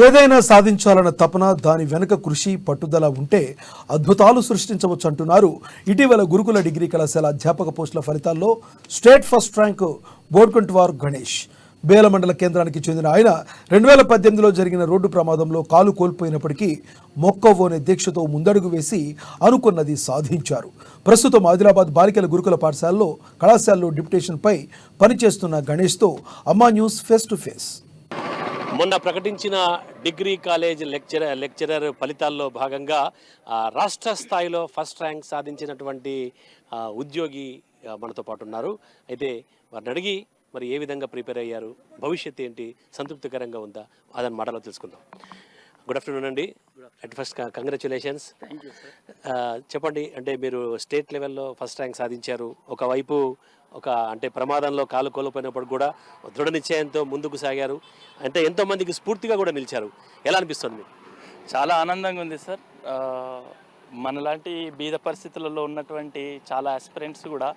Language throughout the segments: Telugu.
ఏదైనా సాధించాలన్న తపన దాని వెనుక కృషి పట్టుదల ఉంటే అద్భుతాలు సృష్టించవచ్చు అంటున్నారు. ఇటీవల గురుకుల డిగ్రీ కళాశాల అధ్యాపక పోస్టుల ఫలితాల్లో స్టేట్ ఫస్ట్ ర్యాంకు బోడ్కుంటవారు గణేష్. బేల మండల కేంద్రానికి చెందిన ఆయన రెండు వేల పద్దెనిమిదిలో జరిగిన రోడ్డు ప్రమాదంలో కాలు కోల్పోయినప్పటికీ మొక్కవోనే దీక్షతో ముందడుగు వేసి అనుకున్నది సాధించారు. ప్రస్తుతం ఆదిలాబాద్ బాలికల గురుకుల పాఠశాలలో కళాశాలలో డిప్యుటేషన్పై పనిచేస్తున్న గణేష్తో అమ్మా న్యూస్ ఫేస్ టు ఫేస్. మొన్న ప్రకటించిన డిగ్రీ కాలేజ్ లెక్చరర్ లెక్చరర్ ఫలితాల్లో భాగంగా రాష్ట్ర స్థాయిలో ఫస్ట్ ర్యాంక్ సాధించినటువంటి ఉద్యోగి మనతో పాటు ఉన్నారు. అయితే వారిని అడిగి మరి ఏ విధంగా ప్రిపేర్ అయ్యారు? భవిష్యత్ ఏంటి? సంతృప్తికరంగా ఉందా? అదని మాటలో తెలుసుకుందాం. గుడ్ ఆఫ్టర్నూన్ అండి. అట్ ఫస్ట్ కంగ్రాచులేషన్స్ చెప్పండి అంటే మీరు స్టేట్ లెవెల్లో ఫస్ట్ ర్యాంక్ సాధించారు. ఒకవైపు ఒక అంటే ప్రమాదంలో కాలు కోల్పోయినప్పుడు కూడా దృఢ నిశ్చయంతో ముందుకు సాగారు. అంటే ఎంతోమందికి స్ఫూర్తిగా కూడా నిలిచారు. ఎలా అనిపిస్తుంది మీకు? చాలా ఆనందంగా ఉంది సార్. మనలాంటి బీద పరిస్థితులలో ఉన్నటువంటి చాలా ఆస్పిరెంట్స్ కూడా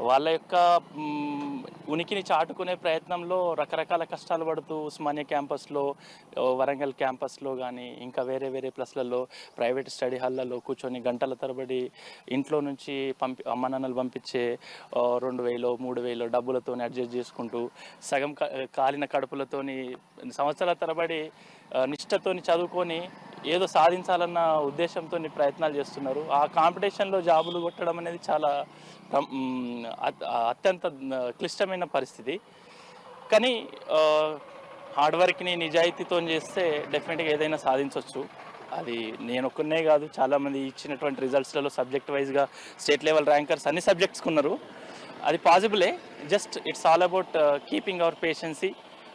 వాళ్ళ యొక్క ఉనికిని చాటుకునే ప్రయత్నంలో రకరకాల కష్టాలు పడుతూ ఉస్మానియా క్యాంపస్లో వరంగల్ క్యాంపస్లో కానీ ఇంకా వేరే వేరే ప్లస్లలో ప్రైవేట్ స్టడీ హాల్లలో కూర్చొని గంటల తరబడి ఇంట్లో నుంచి పంపి అమ్మ నాన్నలు పంపించే రెండు వేలు మూడు వేలు డబ్బులతో అడ్జస్ట్ చేసుకుంటూ సగం క- కాలిన కడుపులతోని సంవత్సరాల తరబడి ఆ, నిష్ఠతోని చదువుకొని ఏదో సాధించాలన్న ఉద్దేశంతో ప్రయత్నాలు చేస్తున్నారు. ఆ కాంపిటీషన్లో జాబులు కొట్టడం అనేది చాలా అత్యంత క్లిష్టమైన పరిస్థితి. కానీ హార్డ్ వర్క్ని నిజాయితీతో చేస్తే డెఫినెట్గా ఏదైనా సాధించవచ్చు అది నేను ఒక్కనే కాదు చాలామంది ఇచ్చినటువంటి రిజల్ట్స్లలో సబ్జెక్ట్ వైజ్గా స్టేట్ లెవెల్ ర్యాంకర్స్ అన్ని సబ్జెక్ట్స్కి ఉన్నారు అది పాసిబులే just it's all about keeping our patience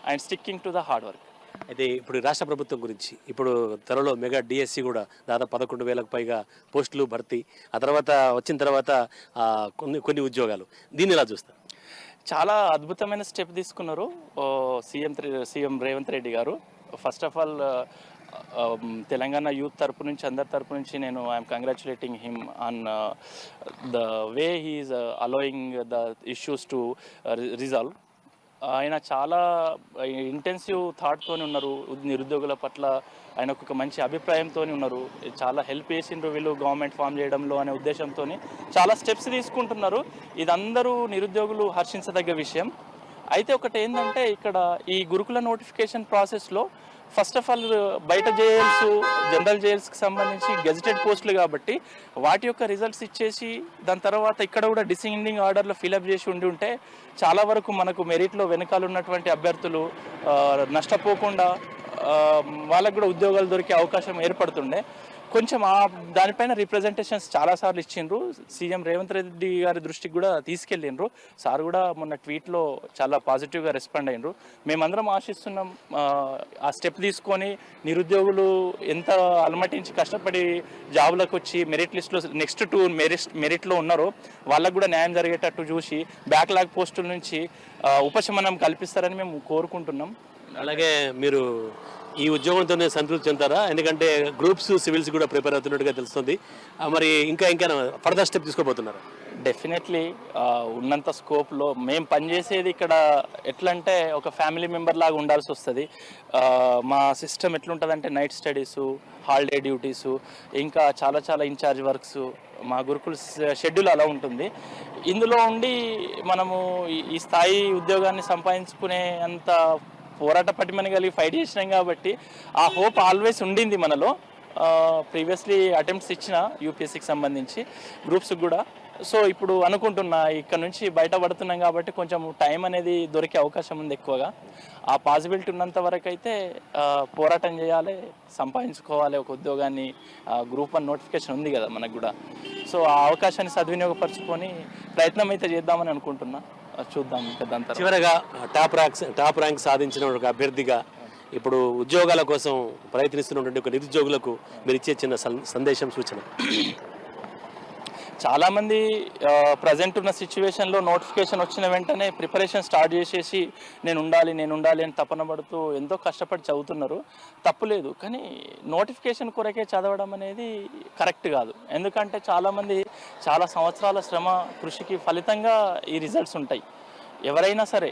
and sticking to the hard work. అయితే ఇప్పుడు రాష్ట్ర ప్రభుత్వం గురించి ఇప్పుడు త్వరలో మెగా డిఎస్సి కూడా దాదాపు పదకొండు వేలకు పైగా పోస్టులు భర్తీ ఆ తర్వాత వచ్చిన తర్వాత కొన్ని కొన్ని ఉద్యోగాలు. దీన్ని ఎలా చూస్తారు? చాలా అద్భుతమైన స్టెప్ తీసుకున్నారు సీఎం త్రి- సీఎం రేవంత్ రెడ్డి గారు. First of all Telangana youth తరపు నుంచి అందరి తరపు నుంచి నేను I'm congratulating him on the way he's allowing the issues to resolve. ఆయన చాలా ఇంటెన్సివ్ థాట్తో ఉన్నారు. నిరుద్యోగుల పట్ల ఆయన ఒక మంచి అభిప్రాయంతో ఉన్నారు. చాలా హెల్ప్ చేసిండ్రు వీళ్ళు గవర్నమెంట్ ఫామ్ చేయడంలో అనే ఉద్దేశంతో చాలా స్టెప్స్ తీసుకుంటున్నారు. ఇదందరూ నిరుద్యోగులు హర్షించదగ్గ విషయం. అయితే ఒకటి ఏంటంటే ఇక్కడ ఈ గురుకుల నోటిఫికేషన్ ప్రాసెస్లో ఫస్ట్ ఆఫ్ ఆల్ బయట జేఎల్స్ జనరల్ జేఎల్స్కి సంబంధించి గెజిటెడ్ పోస్టులు కాబట్టి వాటి యొక్క రిజల్ట్స్ ఇచ్చేసి దాని తర్వాత ఇక్కడ కూడా డిసెండింగ్ ఆర్డర్లో ఫిలప్ చేసి ఉండి ఉంటే చాలా వరకు మనకు మెరిట్లో వెనకాల ఉన్నటువంటి అభ్యర్థులు నష్టపోకుండా వాళ్ళకు కూడా ఉద్యోగాలు దొరికే అవకాశం ఏర్పడుతుండే. కొంచెం ఆ దానిపైన రిప్రజెంటేషన్స్ చాలాసార్లు ఇచ్చిండ్రు. సీఎం రేవంత్ రెడ్డి గారి దృష్టికి కూడా తీసుకెళ్ళిండ్రు. సార్ కూడా మొన్న ట్వీట్లో చాలా పాజిటివ్గా రెస్పాండ్ అయినరు. మేమందరం ఆశిస్తున్నాం ఆ, స్టెప్ తీసుకొని నిరుద్యోగులు ఎంత అలమటించి కష్టపడి జాబులకు వచ్చి మెరిట్ లిస్ట్లో నెక్స్ట్ టూ మెరిట్ మెరిట్లో ఉన్నారో వాళ్ళకు కూడా న్యాయం జరిగేటట్టు చూసి బ్యాక్లాగ్ పోస్టుల నుంచి ఉపశమనం కల్పిస్తారని మేము కోరుకుంటున్నాం. అలాగే మీరు ఈ ఉద్యోగంతోనే సంతృప్తి చెందారా ఎందుకంటే గ్రూప్స్ సివిల్స్ కూడా ప్రిపేర్ అవుతున్నట్టుగా తెలుస్తుంది. మరి ఇంకా ఇంకా ఫర్దర్ స్టెప్ తీసుకోబోతున్నారు? డెఫినెట్లీ ఉన్నంత స్కోప్లో మేము పనిచేసేది ఇక్కడ ఎట్లంటే ఒక ఫ్యామిలీ మెంబర్ లాగా ఉండాల్సి వస్తుంది. మా సిస్టమ్ ఎట్లుంటుందంటే నైట్ స్టడీసు హాలిడే డ్యూటీసు ఇంకా చాలా చాలా ఇన్ఛార్జ్ వర్క్స్ మా గురుకుల షెడ్యూల్ అలా ఉంటుంది. ఇందులో ఉండి మనము ఈ స్థాయి ఉద్యోగాన్ని సంపాదించుకునే అంత పోరాట పటిమని కలిగి ఫైట్ చేసినాం కాబట్టి ఆ హోప్ ఆల్వేస్ ఉండింది మనలో. ప్రీవియస్లీ అటెంప్ట్స్ ఇచ్చిన యూపీఎస్సికి సంబంధించి గ్రూప్స్కి కూడా. సో ఇప్పుడు అనుకుంటున్నా ఇక్కడ నుంచి బయటపడుతున్నాం కాబట్టి కొంచెం టైం అనేది దొరికే అవకాశం ఉంది ఎక్కువగా. ఆ పాసిబిలిటీ ఉన్నంత వరకు అయితే పోరాటం చేయాలి సంపాదించుకోవాలి ఒక ఉద్యోగాన్ని గ్రూప్ వన్ నోటిఫికేషన్ ఉంది కదా మనకు కూడా. సో ఆ అవకాశాన్ని సద్వినియోగపరచుకొని ప్రయత్నం అయితే చేద్దామని అనుకుంటున్నా. చూద్దాం ఇంకా దాని తర్వాత. చివరగా టాప్ ర్యాంక్ టాప్ ర్యాంక్ సాధించిన ఒక అభ్యర్థిగా ఇప్పుడు ఉద్యోగాల కోసం ప్రయత్నిస్తున్నటువంటి ఒక నిరుద్యోగులకు మీరు ఇచ్చే చిన్న సందేశం సూచన. చాలామంది ప్రజెంట్ ఉన్న సిచ్యువేషన్లో నోటిఫికేషన్ వచ్చిన వెంటనే ప్రిపరేషన్ స్టార్ట్ చేసేసి నేను ఉండాలి నేను ఉండాలి అని తపన పడుతూ ఎంతో కష్టపడి చదువుతున్నారు. తప్పులేదు కానీ నోటిఫికేషన్ కొరకే చదవడం అనేది కరెక్ట్ కాదు. ఎందుకంటే చాలామంది చాలా సంవత్సరాల శ్రమ కృషికి ఫలితంగా ఈ రిజల్ట్స్ ఉంటాయి. ఎవరైనా సరే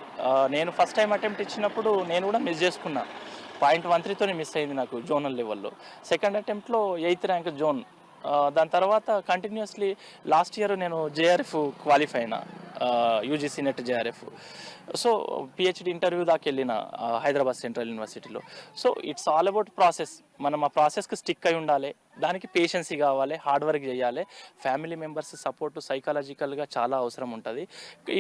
నేను ఫస్ట్ టైం అటెంప్ట్ ఇచ్చినప్పుడు నేను కూడా మిస్ చేసుకున్నా. పాయింట్ వన్ త్రీతోనే మిస్ అయింది నాకు జోనల్ లెవెల్లో సెకండ్ అటెంప్ట్లో ఎయిత్ ర్యాంక్ జోన్. దాని తర్వాత కంటిన్యూస్లీ లాస్ట్ ఇయర్ నేను జేఆర్ఎఫ్ క్వాలిఫై అయినా UGC NET JRF so PhD interview దాకా వెళ్ళిన హైదరాబాద్ సెంట్రల్ యూనివర్సిటీలో so it's all about process మనం ఆ ప్రాసెస్కి స్టిక్ అయి ఉండాలి. దానికి పేషెన్సీ కావాలి హార్డ్ వర్క్ చేయాలి. ఫ్యామిలీ మెంబర్స్ సపోర్ట్ సైకాలజికల్గా చాలా అవసరం ఉంటుంది.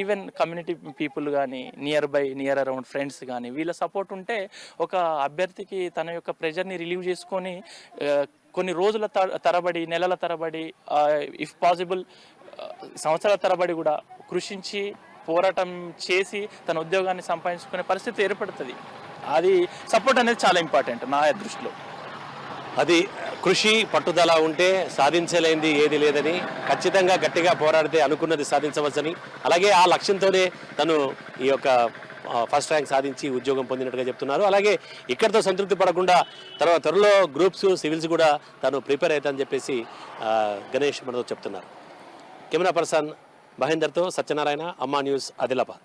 ఈవెన్ కమ్యూనిటీ పీపుల్ కానీ near by near around friends కానీ వీళ్ళ సపోర్ట్ ఉంటే ఒక అభ్యర్థికి తన యొక్క ప్రెజర్ని రిలీవ్ చేసుకొని కొన్ని రోజుల త- తరబడి నెలల తరబడి ఇఫ్ పాసిబుల్ సంవత్సరాల తరబడి కూడా కృషించి పోరాటం చేసి తన ఉద్యోగాన్ని సంపాదించుకునే పరిస్థితి ఏర్పడుతుంది. అది సపోర్ట్ అనేది చాలా ఇంపార్టెంట్ నా దృష్టిలో. అది కృషి పట్టుదల ఉంటే సాధించలేనిది ఏది లేదని ఖచ్చితంగా గట్టిగా పోరాడితే అనుకున్నది సాధించవచ్చని అలాగే ఆ లక్ష్యంతోనే తను ఈ యొక్క ఫస్ట్ ర్యాంక్ సాధించి ఉద్యోగం పొందినట్టుగా చెప్తున్నారు. అలాగే ఇక్కడితో సంతృప్తి పడకుండా తర్వాత త్వరలో గ్రూప్స్ సివిల్స్ కూడా తను ప్రిపేర్ అవుతానని చెప్పేసి గణేష్ మనతో చెప్తున్నారు. కెమెరా పర్సన్ మహేందర్తో సత్యనారాయణ అమ్మా న్యూస్ ఆదిలాబాద్.